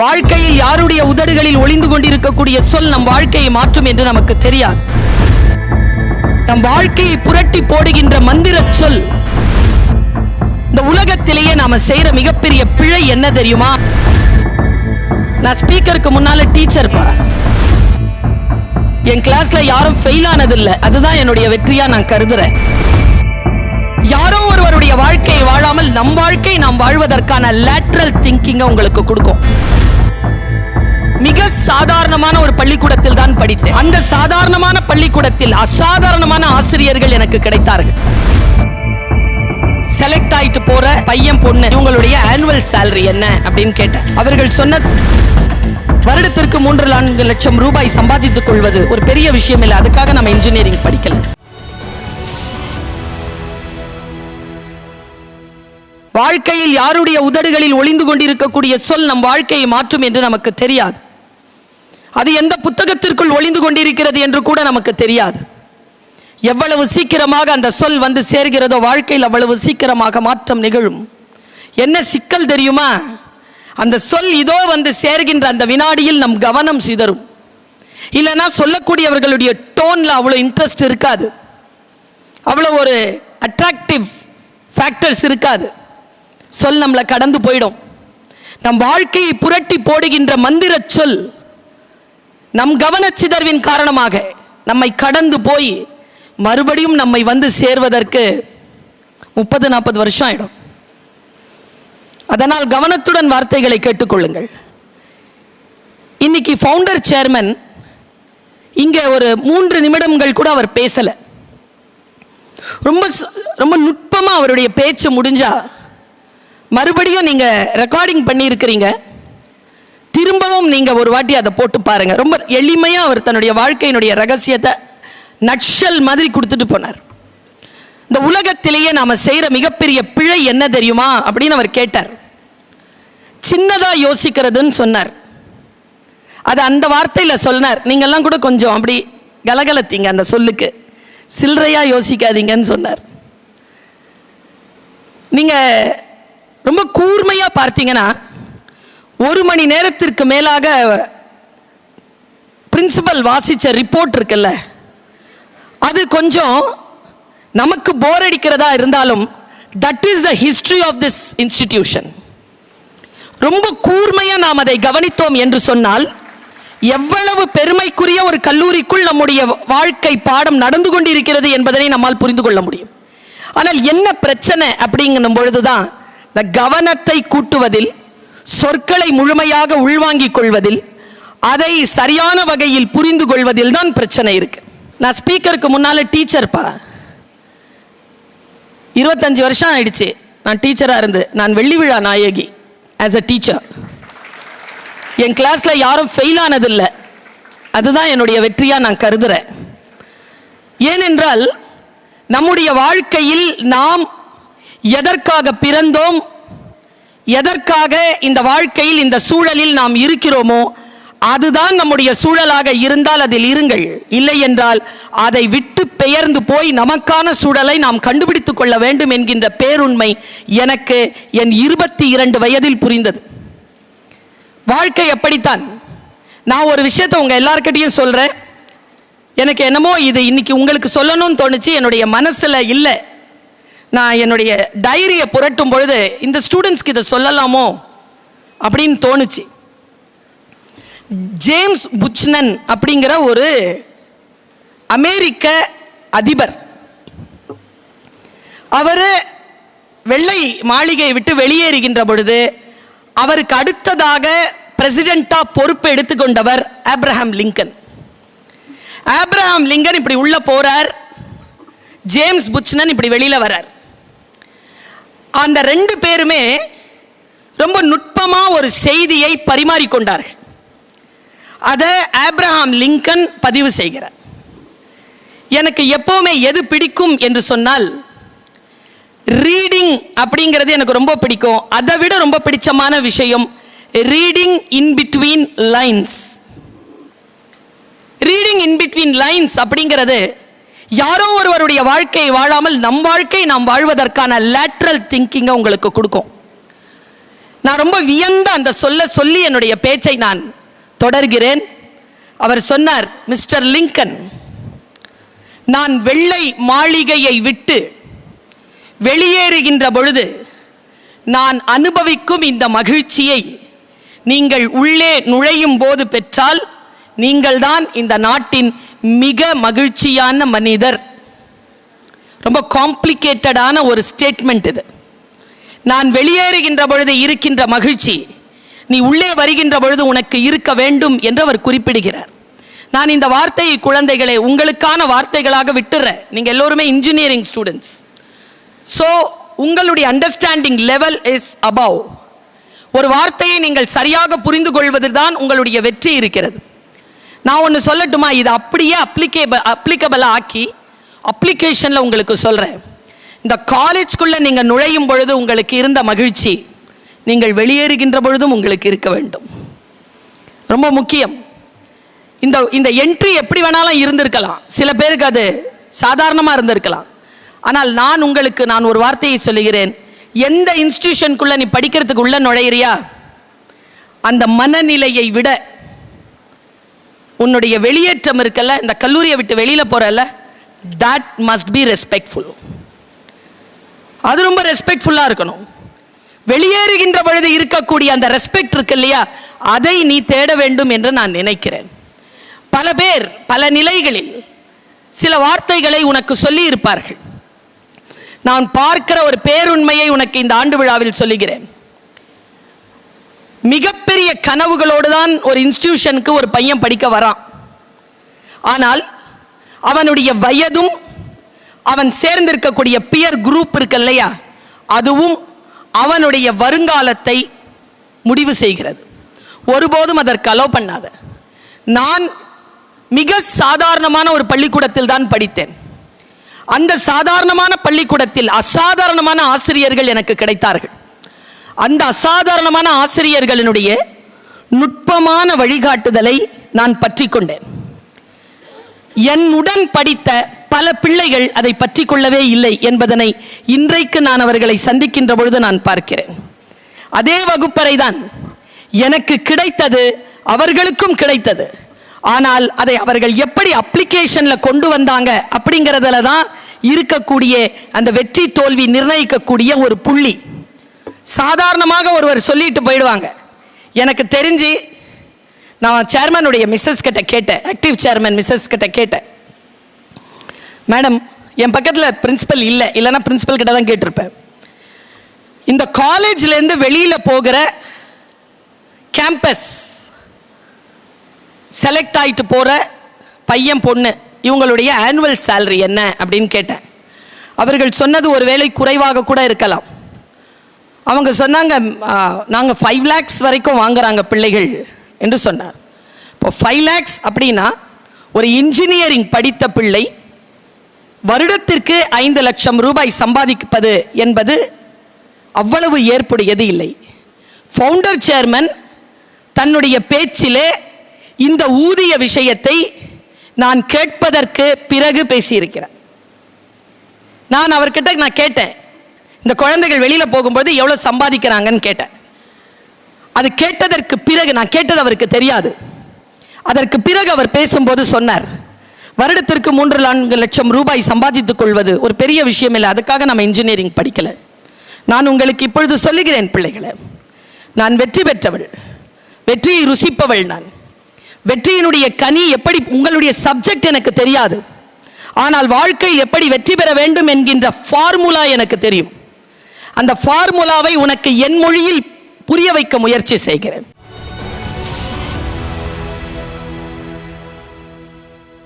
வாழ்க்கையில் யாருடைய உதடுகளில் ஒளிந்து கொண்டிருக்கக்கூடிய சொல் நம் வாழ்க்கையை மாற்றும் என்று நமக்கு தெரியாது. நம் வாழ்க்கையை புரட்டி போடுகின்ற மந்திர சொல் இந்த உலகத்திலேயே நாம செய்யற மிகப்பெரிய பிழை என்ன தெரியுமா? நான் ஸ்பீக்கருக்கு முன்னால டீச்சர் பா. என் கிளாஸ்ல யாரும் ஃபெயில் ஆனதில்லை. அதுதான் என்னுடைய வெற்றியா நான் கருதுறேன். யாரோ ஒருவருடைய வாழ்க்கையை வாழாமல் நம் வாழ்க்கை நாம் வாழ்வதற்கான லேட்ரல் திங்கிங்கை உங்களுக்கு கொடுக்கும். மிக சாதாரணமான ஒரு பள்ளிக்கூடத்தில் தான் படித்தேன். அந்த சாதாரணமான பள்ளிக்கூடத்தில் அசாதாரணமான ஆசிரியர்கள் எனக்கு கிடைத்தார்கள். செலக்ட் ஆயிட்டு போற பையன் பொண்ணு இவங்களுடைய ஆனுவல் சேலரி என்ன அப்படின்னு கேட்டேன். அவர்கள் சொன்ன வருடத்திற்கு மூன்று நான்கு லட்சம் ரூபாய் சம்பாதித்துக் கொள்வது ஒரு பெரிய விஷயம் இல்லை. அதுக்காக நம்ம இன்ஜினியரிங் படிக்கல. வாழ்க்கையில் யாருடைய உதடுகளில் ஒளிந்து கொண்டிருக்கக்கூடிய சொல் நம் வாழ்க்கையை மாற்றும் என்று நமக்கு தெரியாது. அது எந்த புத்தகத்திற்குள் ஒளிந்து கொண்டிருக்கிறது என்று கூட நமக்கு தெரியாது. எவ்வளவு சீக்கிரமாக அந்த சொல் வந்து சேர்கிறதோ வாழ்க்கையில் அவ்வளவு சீக்கிரமாக மாற்றம் நிகழும். என்ன சிக்கல் தெரியுமா? அந்த சொல் இதோ வந்து சேர்கின்ற அந்த வினாடியில் நம் கவனம் சிதறும். இல்லைன்னா சொல்லக்கூடியவர்களுடைய டோனில் அவ்வளோ இன்ட்ரெஸ்ட் இருக்காது. அவ்வளோ ஒரு அட்ராக்டிவ் ஃபேக்டர்ஸ் இருக்காது. சொல் நம்மளை கடந்து போயிடும். நம் வாழ்க்கையை புரட்டி போடுகின்ற மந்திர சொல் நம் கவனச்சிதர்வின் காரணமாக நம்மை கடந்து போய் மறுபடியும் நம்மை வந்து சேர்வதற்கு முப்பது நாற்பது வருஷம் ஆயிடும். அதனால் கவனத்துடன் வார்த்தைகளை கேட்டுக்கொள்ளுங்கள். இன்னைக்கு ஃபவுண்டர் சேர்மன் இங்கே ஒரு மூன்று நிமிடங்கள் கூட அவர் பேசலை. ரொம்ப ரொம்ப நுட்பமாக அவருடைய பேச்சு முடிஞ்சா மறுபடியும் நீங்கள் ரெக்கார்டிங் பண்ணியிருக்கிறீங்க. திரும்பவும் நீங்கள் ஒரு வாட்டி அதை போட்டு பாருங்கள் ரொம்ப எளிமையாக அவர் தன்னுடைய வாழ்க்கையினுடைய ரகசியத்தை நட்ஷல் மாதிரி கொடுத்துட்டு போனார். இந்த உலகத்திலேயே நாம் செய்கிற மிகப்பெரிய பிழை என்ன தெரியுமா? அப்படின்னு அவர் கேட்டார். சின்னதாக யோசிக்கிறதுன்னு சொன்னார். அது அந்த வார்த்தையில் சொன்னார். நீங்கள்லாம் கூட கொஞ்சம் அப்படி கலகலத்தீங்க அந்த சொல்லுக்கு. சில்லறையாக யோசிக்காதீங்கன்னு சொன்னார். நீங்கள் ரொம்ப கூர்மையாக பார்த்தீங்கன்னா ஒரு மணி நேரத்திற்கு மேலாக பிரின்சிபல் வாசித்த ரிப்போர்ட் இருக்குல்ல அது கொஞ்சம் நமக்கு போர் அடிக்கிறதா இருந்தாலும் that is the history of this institution ரொம்ப கூர்மையாக நாம் அதை கவனித்தோம் என்று சொன்னால் எவ்வளவு பெருமைக்குரிய ஒரு கல்லூரிக்குள் நம்முடைய வாழ்க்கை பாடம் நடந்து கொண்டிருக்கிறது என்பதனை நம்மால் புரிந்து கொள்ள முடியும். ஆனால் என்ன பிரச்சனை அப்படிங்கும் பொழுதுதான் இந்த கவனத்தை கூட்டுவதில் சொற்களை முழுமையாக உள்வாங்கிக் கொள்வதில் அதை சரியான வகையில் புரிந்து கொள்வதில் தான் பிரச்சனை இருக்கு. நான் ஸ்பீக்கருக்கு முன்னால டீச்சர்ப்பா இருபத்தஞ்சு வருஷம் ஆயிடுச்சு. நான் டீச்சராக இருந்து நான் வெள்ளி விழா நாயகி ஆஸ் அ டீச்சர் என் கிளாஸில் யாரும் ஃபெயில் ஆனதில்லை. அதுதான் என்னுடைய வெற்றியாக நான் கருதுறேன். ஏனென்றால் நம்முடைய வாழ்க்கையில் நாம் எதற்காக பிறந்தோம் எதற்காக இந்த வாழ்க்கையில் இந்த சூழலில் நாம் இருக்கிறோமோ அதுதான் நம்முடைய சூழலாக இருந்தால் அதில் இருங்கள். இல்லை என்றால் அதை விட்டு பெயர்ந்து போய் நமக்கான சூழலை நாம் கண்டுபிடித்துக் கொள்ள வேண்டும் என்கின்ற பேருண்மை எனக்கு என் இருபத்தி இரண்டு வயதில் புரிந்தது. வாழ்க்கை எப்படித்தான் நான் ஒரு விஷயத்தை உங்க எல்லார்கிட்டையும் சொல்றேன். எனக்கு என்னமோ இது இன்னைக்கு உங்களுக்கு சொல்லணும்னு தோணுச்சு என்னுடைய மனசுல இல்லை. நான் என்னுடைய டைரியை புரட்டும் பொழுது இந்த ஸ்டூடெண்ட்ஸ்க்கு இதை சொல்லலாமோ அப்படின்னு தோணுச்சு. ஜேம்ஸ் புச்னன் அப்படிங்கிற ஒரு அமெரிக்க அதிபர். அவர் வெள்ளை மாளிகையை விட்டு வெளியேறுகின்ற பொழுது அவருக்கு அடுத்ததாக பிரசிடெண்டா பொறுப்பு எடுத்துக்கொண்டவர் ஆப்ரஹாம் லிங்கன் ஆப்ரஹாம் லிங்கன் இப்படி உள்ளே போகிறார் ஜேம்ஸ் புச்னன் இப்படி வெளியில் வரார் அந்த ரெண்டு பேருமே ரொம்ப நுட்பமாக ஒரு செய்தியை பரிமாறிக்கொண்டார்கள். அதை ஆப்ரஹாம் லிங்கன் பதிவு செய்கிறார். எனக்கு எப்போவுமே எது பிடிக்கும் என்று சொன்னால் ரீடிங் அப்படிங்கிறது எனக்கு ரொம்ப பிடிக்கும். அதை விட ரொம்ப பிடிச்சமான விஷயம் reading in between lines. Reading in between lines அப்படிங்கிறது யாரோ ஒருவருடைய வாழ்க்கையை வாழாமல் நம் வாழ்க்கை நாம் வாழ்வதற்கான லேட்ரல் திங்கிங்கை உங்களுக்கு கொடுக்கும். நான் ரொம்ப வியந்த அந்த சொல்ல சொல்லி என்னுடைய பேச்சை நான் தொடர்கிறேன். அவர் சொன்னார் மிஸ்டர் லிங்கன் நான் வெள்ளை மாளிகையை விட்டு வெளியேறுகின்ற பொழுது நான் அனுபவிக்கும் இந்த மகிழ்ச்சியை நீங்கள் உள்ளே நுழையும் போது பெற்றால் நீங்கள்தான் இந்த நாட்டின் மிக மகிழ்ச்சியான மனிதர். ரொம்ப காம்ப்ளிகேட்டடான ஒரு ஸ்டேட்மெண்ட் இது. நான் வெளியேறுகின்ற பொழுது இருக்கின்ற மகிழ்ச்சி நீ உள்ளே வருகின்ற பொழுது உனக்கு இருக்க வேண்டும் என்று அவர் குறிப்பிடுகிறார். நான் இந்த வார்த்தையை குழந்தைகளை உங்களுக்கான வார்த்தைகளாக விட்டுறேன். நீங்கள் எல்லோருமே இன்ஜினியரிங் ஸ்டூடெண்ட்ஸ் ஸோ உங்களுடைய அண்டர்ஸ்டாண்டிங் லெவல் இஸ் அபவ் ஒரு வார்த்தையை நீங்கள் சரியாக புரிந்து கொள்வதில் தான் உங்களுடைய வெற்றி இருக்கிறது. நான் ஒன்று சொல்லட்டுமா? இது அப்படியே அப்ளிகேபிள் அப்ளிகபிளாக ஆக்கி அப்ளிகேஷனில் உங்களுக்கு சொல்கிறேன் இந்த காலேஜ்குள்ளே நீங்கள் நுழையும் பொழுது உங்களுக்கு இருந்த மகிழ்ச்சி நீங்கள் வெளியேறுகின்ற பொழுதும் உங்களுக்கு இருக்க வேண்டும். ரொம்ப முக்கியம். இந்த இந்த என்ட்ரி எப்படி வேணாலும் இருந்திருக்கலாம். சில பேருக்கு அது சாதாரணமாக இருந்திருக்கலாம். ஆனால் நான் உங்களுக்கு நான் ஒரு வார்த்தையை சொல்லுகிறேன். எந்த இன்ஸ்டிடியூஷனுக்குள்ளே நீ படிக்கிறதுக்கு உள்ளே நுழையிறியா? அந்த மனநிலையை விட உன்னுடைய வெளியேற்றம் இருக்கல்ல இந்த கல்லூரியை விட்டு வெளியில் போகிறல்ல தட் மஸ்ட் பி ரெஸ்பெக்ட்ஃபுல் அது ரொம்ப ரெஸ்பெக்ட்ஃபுல்லாக இருக்கணும். வெளியேறுகின்ற பொழுது இருக்கக்கூடிய அந்த ரெஸ்பெக்ட் இருக்கு இல்லையா அதை நீ தேட வேண்டும் என்று நான் நினைக்கிறேன். பல பேர் பல நிலைகளில் சில வார்த்தைகளை உனக்கு சொல்லி இருப்பார்கள் நான் பார்க்கிற ஒரு பேருண்மையை உனக்கு இந்த ஆண்டு விழாவில் சொல்லுகிறேன். மிகப்பெரிய கனவுகளோடு தான் ஒரு இன்ஸ்டிடியூஷனுக்கு ஒரு பையன் படிக்க வரான். ஆனால் அவனுடைய வயதும் அவன் சேர்ந்திருக்கக்கூடிய பியர் குரூப் இருக்கு இல்லையா அதுவும் அவனுடைய வருங்காலத்தை முடிவு செய்கிறது. ஒருபோதும் அதற்கு அலோ பண்ணாத. நான் மிக சாதாரணமான ஒரு பள்ளிக்கூடத்தில் தான் படித்தேன். அந்த சாதாரணமான பள்ளிக்கூடத்தில் அசாதாரணமான ஆசிரியர்கள் எனக்கு கிடைத்தார்கள். அந்த அசாதாரணமான ஆசிரியர்களினுடைய நுட்பமான வழிகாட்டுதலை நான் பற்றி கொண்டேன் என்னுடன் படித்த பல பிள்ளைகள் அதை பற்றி கொள்ளவே இல்லை என்பதனை இன்றைக்கு நான் அவர்களை சந்திக்கின்ற பொழுது நான் பார்க்கிறேன். அதே வகுப்பறை தான் எனக்கு கிடைத்தது அவர்களுக்கும் கிடைத்தது. ஆனால் அதை அவர்கள் எப்படி அப்ளிகேஷனில் கொண்டு வந்தாங்க அப்படிங்கிறதுல தான் இருக்கக்கூடிய அந்த வெற்றி தோல்வி நிர்ணயிக்கக்கூடிய ஒரு புள்ளி. சாதாரணமாக ஒருவர் சொல்லிட்டு போயிடுவாங்க. எனக்கு தெரிஞ்சு நான் சேர்மனுடைய மிஸ்ஸஸ் கிட்ட கேட்டேன். ஆக்டிவ் சேர்மன் மிஸ்ஸஸ் கிட்ட கேட்டேன். மேடம் என் பக்கத்தில் பிரின்ஸிபல் இல்லை. இல்லைன்னா பிரின்ஸிபல் கிட்ட தான் கேட்டிருப்பேன். இந்த காலேஜ்லேருந்து வெளியில் போகிற கேம்பஸ் செலக்ட் ஆகிட்டு போகிற பையன் பொண்ணு இவங்களுடைய ஆனுவல் சேலரி என்ன? அப்படின்னு கேட்டேன். அவர்கள் சொன்னது ஒருவேளை குறைவாக கூட இருக்கலாம். அவங்க சொன்னாங்க நாங்கள் ஃபைவ் லேக்ஸ் வரைக்கும் வாங்குறாங்க பிள்ளைகள் என்று சொன்னார். இப்போ ஃபைவ் லேக்ஸ் அப்படின்னா ஒரு இன்ஜினியரிங் படித்த பிள்ளை வருடத்திற்கு ஐந்து லட்சம் ரூபாய் சம்பாதிப்பது என்பது அவ்வளவு ஏற்புடையது இல்லை. ஃபவுண்டர் சேர்மன் தன்னுடைய பேச்சிலே இந்த ஊதிய விஷயத்தை நான் கேட்பதற்கு பிறகு பேசியிருக்கிறேன் நான் அவர்கிட்ட நான் கேட்டேன் இந்த குழந்தைகள் வெளியில் போகும்போது எவ்வளோ சம்பாதிக்கிறாங்கன்னு கேட்டேன். அது கேட்டதற்கு பிறகு நான் கேட்டது அவருக்கு தெரியாது. அதற்கு பிறகு அவர் பேசும்போது சொன்னார் வருடத்திற்கு மூன்று நான்கு லட்சம் ரூபாய் சம்பாதித்துக் கொள்வது ஒரு பெரிய விஷயம் இல்லை. அதுக்காக நம்ம இன்ஜினியரிங் படிக்கலை. நான் உங்களுக்கு இப்பொழுது சொல்லுகிறேன் பிள்ளைகளை. நான் வெற்றி பெற்றவள். வெற்றியை ருசிப்பவள் நான். வெற்றியினுடைய கனி எப்படி உங்களுடைய சப்ஜெக்ட் எனக்கு தெரியாது. ஆனால் வாழ்க்கையில் எப்படி வெற்றி பெற வேண்டும் என்கின்ற ஃபார்முலா எனக்கு தெரியும். அந்த ஃபார்முலாவை உனக்கு என் மொழியில் புரிய வைக்க முயற்சி செய்கிறேன்.